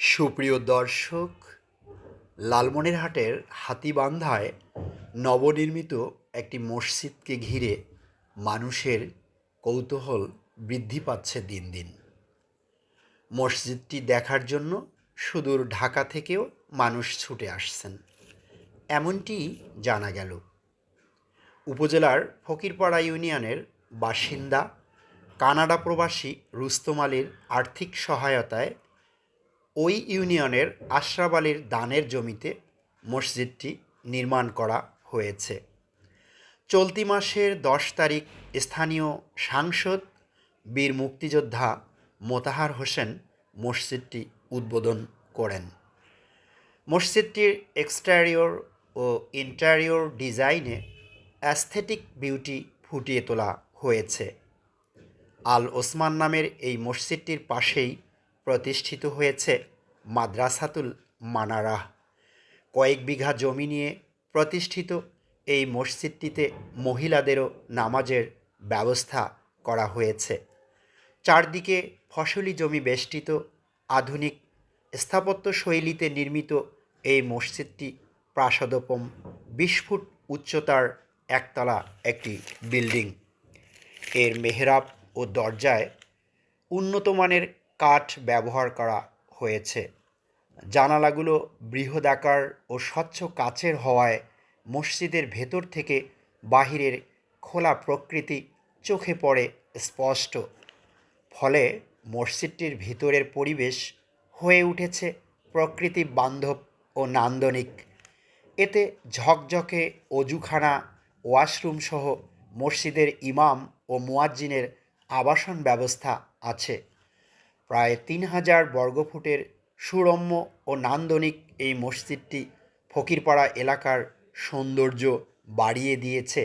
সুপ্রিয় দর্শক, লালমনিরহাটের হাতিবান্ধায় নবনির্মিত একটি মসজিদকে ঘিরে মানুষের কৌতূহল বৃদ্ধি পাচ্ছে দিন দিন। মসজিদটি দেখার জন্য সুদূর ঢাকা থেকেও মানুষ ছুটে আসছেন। এমনটি জানা গেল। উপজেলার ফকিরপাড়া ইউনিয়নের বাসিন্দা কানাডা প্রবাসী রুস্তম আলীর আর্থিক সহায়তায় ওই ইউনিয়নের আশরাফ আলীর দানের জমিতে মসজিদটি নির্মাণ করা হয়েছে। চলতি মাসের দশ তারিখ স্থানীয় সাংসদ, বীর মুক্তিযোদ্ধা মোতাহার হোসেন মসজিদটি উদ্বোধন করেন। মসজিদটির এক্সটেরিয়র ও ইন্টেরিয়র ডিজাইনে অ্যাস্থেটিক বিউটি ফুটিয়ে তোলা হয়েছে। আল ওসমান নামের এই মসজিদটির পাশেই প্রতিষ্ঠিত হয়েছে মাদ্রাসাতুল মানারাহ কয়েক বিঘা জমি নিয়ে প্রতিষ্ঠিত এই মসজিদটিতে মহিলাদেরও নামাজের ব্যবস্থা করা হয়েছে। চারদিকে ফসলি জমি বেষ্টিত আধুনিক স্থাপত্য শৈলীতে নির্মিত এই মসজিদটি প্রাসাদোপম বিশ ফুট উচ্চতার একতলা একটি বিল্ডিং। এর মেহরাব ও দরজায় উন্নতমানের কাঠ ব্যবহার করা হয়েছে। জানালাগুলো বৃহদাকার ও স্বচ্ছ কাচের হওয়ায় মসজিদের ভেতর থেকে বাহিরের খোলা প্রকৃতি চোখে পড়ে স্পষ্ট। ফলে মসজিদটির ভিতরের পরিবেশ হয়ে উঠেছে প্রকৃতি বান্ধব ও নান্দনিক। এতে ঝকঝকে অজুখানা, ওয়াশরুম সহ মসজিদের ইমাম ও মুয়াজ্জিনের আবাসন ব্যবস্থা আছে। প্রায় তিন হাজার বর্গফুটের সুরম্য ও নান্দনিক এই মসজিদটি ফকিরপাড়া এলাকার সৌন্দর্য বাড়িয়ে দিয়েছে।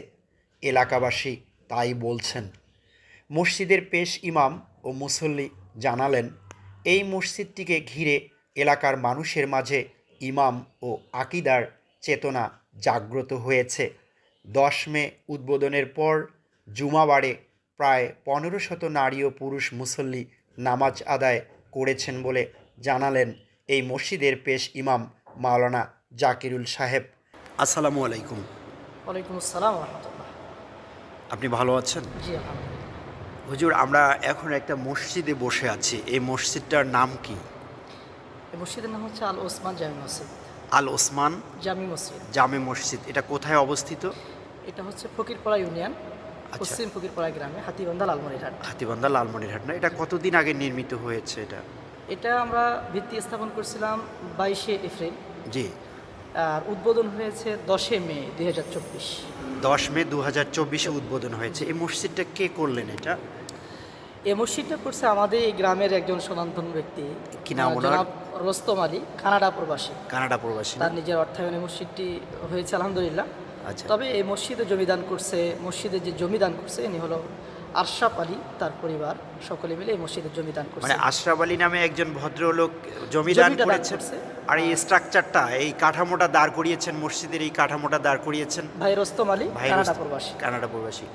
এলাকাবাসী তাই বলছেন, মসজিদের পেশ ইমাম ও মুসল্লি জানালেন, এই মসজিদটিকে ঘিরে এলাকার মানুষের মাঝে ইমাম ও আকিদার চেতনা জাগ্রত হয়েছে। দশ মে উদ্বোধনের পর জুমাবারে প্রায় পনেরো শত নারী ও পুরুষ মুসল্লি নামাজ আদায় করেছেন বলে জানালেন এই মসজিদের পেশ ইমাম মাওলানা জাকিরুল সাহেব। আসসালামু আলাইকুম। ওয়ালাইকুম আসসালাম রহমতুল্লাহ। আপনি ভালো আছেন? জি হুজুর আমরা এখন একটা মসজিদে বসে আছি। এই মসজিদটার নাম কি? এই মসজিদের নাম হচ্ছে আল ওসমান জামি মসজিদ। আল ওসমান জামি মসজিদ। জামে মসজিদ। এটা কোথায় অবস্থিত? এটা হচ্ছে ফকিরপাড়া ইউনিয়ন আচ্ছা। পশ্চিম ফকিরপাড়া গ্রামে হাতিবান্ধা লালমনিরহাট। হাতিবান্ধা লালমনিরহাট না? এটা কতদিন আগে নির্মিত হয়েছে এটা? এটা আমরা ভিত্তি স্থাপন করছিলাম বাইশে এপ্রিল। জি। আর উদ্বোধন হয়েছে দশে মে দুই হাজার চব্বিশ। দশ মে দু হাজার চব্বিশে উদ্বোধন হয়েছে। এই মসজিদটা কে করলেন এটা? এই মসজিদটা করছে আমাদের এই গ্রামের একজন সনাতন ব্যক্তি। কি নাম ওনার? রোস্তম আলী কানাডা প্রবাসী। কানাডা প্রবাসী? তার নিজের অর্থায়নে মসজিদটি হয়েছে আলহামদুলিল্লাহ। আচ্ছা। তবে এই মসজিদে জমিদান করছে মসজিদে যে জমিদান করছে ইনি হলো আরশাফ আলী তার পরিবার সকলে মিলে এই মসজিদে জমিদান করছে। মানে আশরাফ আলী নামে একজন ভদ্রলোক জমিটা দান করেছেন আর এই স্ট্রাকচারটা এই কাঠামোটা দাঁড় করিয়েছেন মসজিদের এই কাঠামোটা দাঁড় করিয়েছেন। ভাই রোস্তম আলী কানাডা প্রবাসী। কানাডা প্রবাসী।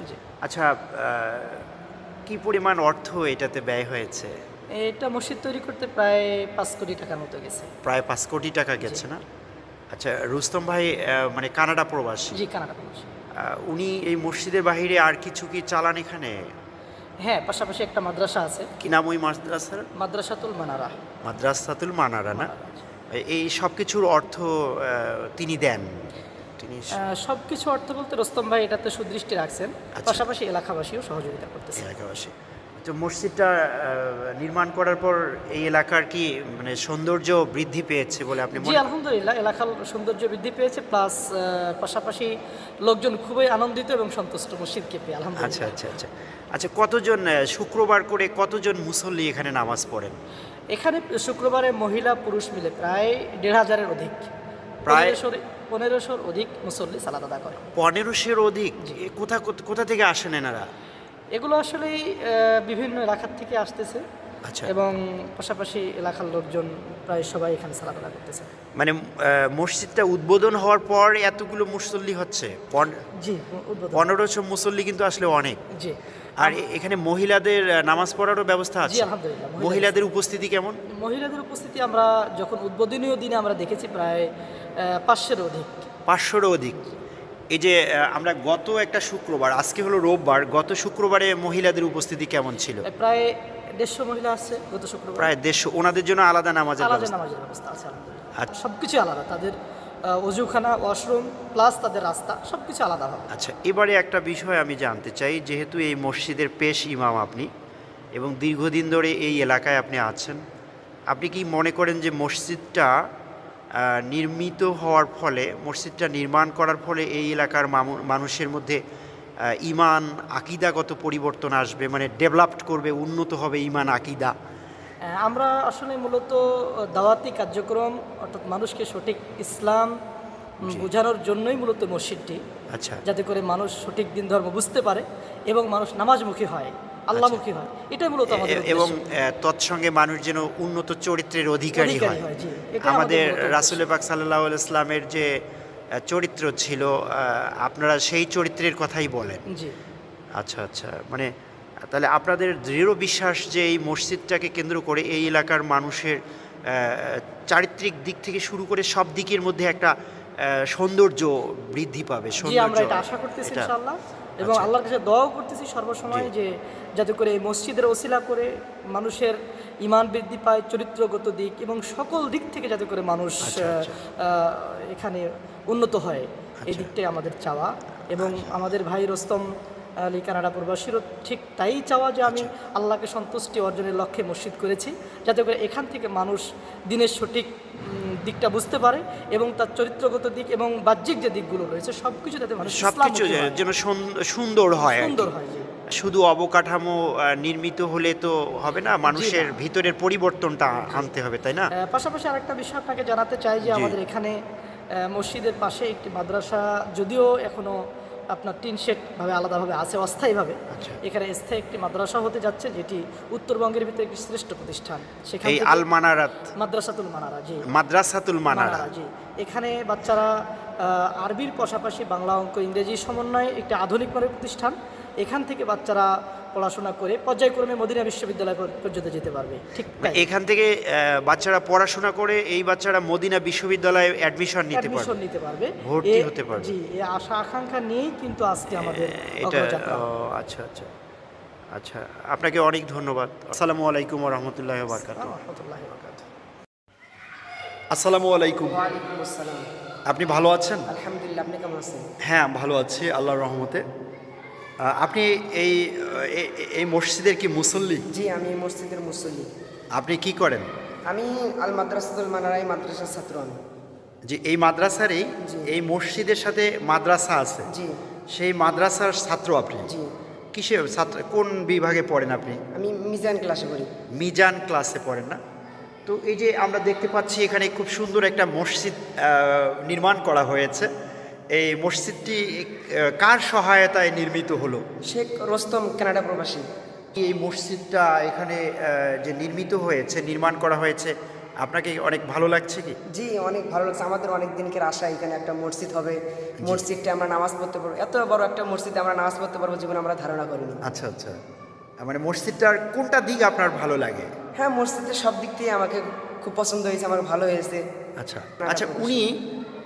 আচ্ছা কি পরিমাণ অর্থ এটাতে ব্যয় হয়েছে? এটা মসজিদ তৈরি করতে প্রায় পাঁচ কোটি টাকার মতো গেছে। প্রায় পাঁচ কোটি টাকা গেছে না? আচ্ছা রুস্তম ভাই মানে কানাডা প্রবাসী। জি কানাডা প্রবাসী। উনি এই মসজিদের বাহিরে আর কিছু কি চালান এখানে? হ্যাঁ পাশাপাশি একটা মাদ্রাসা আছে। কি নাম ওই মাদ্রাসার? মাদ্রাসাতুল মানারা। মাদ্রাসাতুল মানারা না? এই সব কিছুর অর্থ তিনি দেন? তিনি সব কিছু অর্থ বলতে রোস্তম ভাই এটাতে সুদৃষ্টি রাখছেন। আচ্ছা। পাশাপাশি এলাকাবাসীও সহযোগিতা করতেছে এলাকাবাসী। তো মসজিদটা নির্মাণ করার পর এই এলাকার কি মানে সৌন্দর্য বৃদ্ধি পেয়েছে বলে আপনি জি আলহামদুলিল্লাহ এলাকার সৌন্দর্য বৃদ্ধি পেয়েছে প্লাস পাশাপাশি লোকজন খুবই আনন্দিত এবং সন্তুষ্ট মসজিদকে পেয়ে আলহামদুলিল্লাহ। আচ্ছা আচ্ছা আচ্ছা। আচ্ছা কতজন শুক্রবার করে কতজন মুসল্লি এখানে নামাজ পড়েন? এখানে শুক্রবারে মহিলা পুরুষ মিলে প্রায় দেড় হাজারের অধিক। প্রায়- পনেরোশোর অধিক মুসল্লি সালাদ আদা করে। পনেরোশের অধিক? কোথা- কোথা থেকে আসেন এনারা? এগুলো আসলে বিভিন্ন এলাকার থেকে আসতেছে। আচ্ছা। এবং পাশাপাশি এলাকার লোকজন প্রায় সবাই এখানে আদায় করতেছে। মানে মসজিদটা উদ্বোধন হওয়ার পর এতগুলো মুসল্লি হচ্ছে? জি পনেরোশো মুসল্লি কিন্তু আসলে অনেক। জি। আর এখানে মহিলাদের নামাজ পড়ারও ব্যবস্থা আছে? আলহামদুলিল্লাহ মহিলাদের। উপস্থিতি কেমন? মহিলাদের উপস্থিতি আমরা যখন উদ্বোধনীয় দিনে আমরা দেখেছি প্রায় পাঁচশের অধিক। পাঁচশোরও অধিক। এই যে আমরা গত একটা শুক্রবার আজকে হলো রোববার গত শুক্রবারে মহিলাদের উপস্থিতি কেমন ছিল? প্রায় দেড়শো মহিলা আসছে গত শুক্রবার। প্রায় দেড়শো ওনাদের জন্য আলাদা নামাজের আলাদা নামাজের ব্যবস্থা আছে আলহামদুলিল্লাহ। আচ্ছা। সব কিছু আলাদা তাদের অজুখানা ওয়াশরুম প্লাস তাদের রাস্তা সব কিছু আলাদা হবে। আচ্ছা এবারে একটা বিষয় আমি জানতে চাই যেহেতু এই মসজিদের পেশ ইমাম আপনি এবং দীর্ঘদিন ধরে এই এলাকায় আপনি আছেন আপনি কি মনে করেন যে মসজিদটা নির্মিত হওয়ার ফলে মসজিদটা নির্মাণ করার ফলে এই এলাকার মানুষের মধ্যে ইমান আকিদাগত পরিবর্তন আসবে মানে ডেভেলপড করবে উন্নত হবে ইমান আকিদা। আমরা আসলে মূলত দাওয়াতি কার্যক্রম অর্থাৎ মানুষকে সঠিক ইসলাম বোঝানোর জন্যই মূলত মসজিদটি। আচ্ছা। যাতে করে মানুষ সঠিক দিন ধর্ম বুঝতে পারে এবং মানুষ নামাজমুখী হয়। আল্লাহমুখী হয়। এটাই মূলত আমাদের এবং তৎসঙ্গে মানুষ যেন উন্নত চরিত্রের অধিকারী হয়। আমাদের। রাসুল পাক সাল্লাহ ইসলামের যে চরিত্র ছিল আপনারা সেই চরিত্রের কথাই বলেন। আচ্ছা আচ্ছা। মানে তাহলে আপনাদের দৃঢ় বিশ্বাস যে এই মসজিদটাকে কেন্দ্র করে এই এলাকার মানুষের চারিত্রিক দিক থেকে শুরু করে সব দিকের মধ্যে একটা সৌন্দর্য বৃদ্ধি পাবে সৌন্দর্য আমরা এটা আশা করতেছি ইনশাআল্লাহ। এবং আচ্ছা। আল্লাহর কাছে দোয়াও করতেছি সর্বসময় যে যাতে করে এই মসজিদের ওসিলা করে মানুষের ইমান বৃদ্ধি পায় চরিত্রগত দিক এবং সকল দিক থেকে যাতে করে মানুষ আচ্ছা, আচ্ছা। এখানে উন্নত হয় এই। দিকটাই আমাদের চাওয়া এবং আমাদের ভাই রস্তম আলী কানাডা প্রবাসীরও ঠিক তাই চাওয়া যে আমি আচ্ছা। আল্লাহকে সন্তুষ্টি অর্জনের লক্ষ্যে মসজিদ করেছি যাতে করে এখান থেকে মানুষ দিনের সঠিক দিকটা বুঝতে পারে এবং তার চরিত্রগত দিক এবং বাহ্যিক যে দিকগুলো রয়েছে সব কিছু যাতে মানুষ সব কিছু যেন সুন্দর হয় সুন্দর হয় শুধু অবকাঠামো নির্মিত হলে তো হবে না মানুষের ভিতরের পরিবর্তনটা আনতে হবে তাই না? পাশাপাশি আরেকটা বিষয় আপনাকে জানাতে চাই যে আমাদের এখানে মসজিদের পাশে একটি মাদ্রাসা যদিও এখনও আপনার টিন সেটভাবে ভাবে আলাদাভাবে আছে অস্থায়ীভাবে। আচ্ছা। এখানে স্থায়ী একটি মাদ্রাসা হতে যাচ্ছে যেটি উত্তরবঙ্গের ভিতরে একটি শ্রেষ্ঠ প্রতিষ্ঠান। সেখানে আল মানারাত মাদ্রাসাতুল মানারা জি। মাদ্রাসাতুল মানারা। মানারা জি। এখানে বাচ্চারা আরবির পাশাপাশি বাংলা অঙ্ক ইংরেজি সমন্বয়ে একটি আধুনিক মানের প্রতিষ্ঠান। এখান থেকে বাচ্চারা পড়াশোনা করে পর্যায়ক্রমে মদিনা বিশ্ববিদ্যালয় পর্যন্ত যেতে পারবে। ঠিক এখান থেকে বাচ্চারা পড়াশোনা করে এই বাচ্চারা মদিনা বিশ্ববিদ্যালয়ে অ্যাডমিশন নিতে অ্যাডমিশন পারবে। নিতে পারবে। ভর্তি হতে পারবে। জি এই আশা আকাঙ্ক্ষা নিয়েই কিন্তু আজকে আমাদের এটা ও, আচ্ছা আচ্ছা। আচ্ছা আপনাকে অনেক ধন্যবাদ। আসসালামু আলাইকুম রহমতুল্লাহ বারকাত রহমতুল্লাহি ওয়া বারাকাতুহু। আসসালামু আলাইকুম। আপনি ভালো আছেন? আলহামদুলিল্লাহ আপনি কেমন আছেন? হ্যাঁ ভালো আছি আল্লাহর রহমতে। আপনি এই এই মসজিদের কি মুসল্লি? জি আমি এই মসজিদের মুসল্লি। আপনি কি করেন? আমি আল মাদ্রাসাতুল মানারাই মাদ্রাসার ছাত্র আমি। যে এই মাদ্রাসারই। এই মসজিদের সাথে মাদ্রাসা আছে। জি। সেই মাদ্রাসার ছাত্র আপনি? জি। কিসে ছাত্র কোন বিভাগে পড়েন আপনি? আমি মিজান ক্লাসে পড়ি। মিজান ক্লাসে পড়েন না? তো এই যে আমরা দেখতে পাচ্ছি এখানে খুব সুন্দর একটা মসজিদ নির্মাণ করা হয়েছে। এই মসজিদটি কার সহায়তায় নির্মিত হলো? শেখ রোস্তম কানাডা প্রবাসী। এই মসজিদটা এখানে যে নির্মিত হয়েছে নির্মাণ করা হয়েছে আপনাকে অনেক ভালো লাগছে কি? জি অনেক ভালো লাগছে। আমাদের অনেক দিনকের আশা এখানে একটা মসজিদ হবে। মসজিদটা আমরা নামাজ পড়তে পারব। এত বড় একটা মসজিদে আমরা নামাজ পড়তে পারব জীবনে আমরা ধারণা করিনি। আচ্ছা আচ্ছা। মানে মসজিদটার কোনটা দিক আপনার ভালো লাগে? হ্যাঁ মসজিদের সব দিক থেকে আমাকে খুব পছন্দ হয়েছে আমার ভালো হয়েছে। আচ্ছা আচ্ছা উনি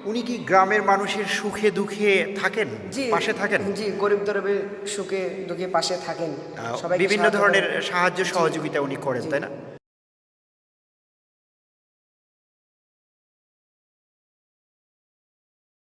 উনি কি গ্রামের মানুষের সুখে দুঃখে থাকেন? পাশে থাকেন? জি গরিব দরবে সুখে দুঃখে পাশে থাকেন। বিভিন্ন ধরনের সাহায্য সহযোগিতা উনি করেন তাই না?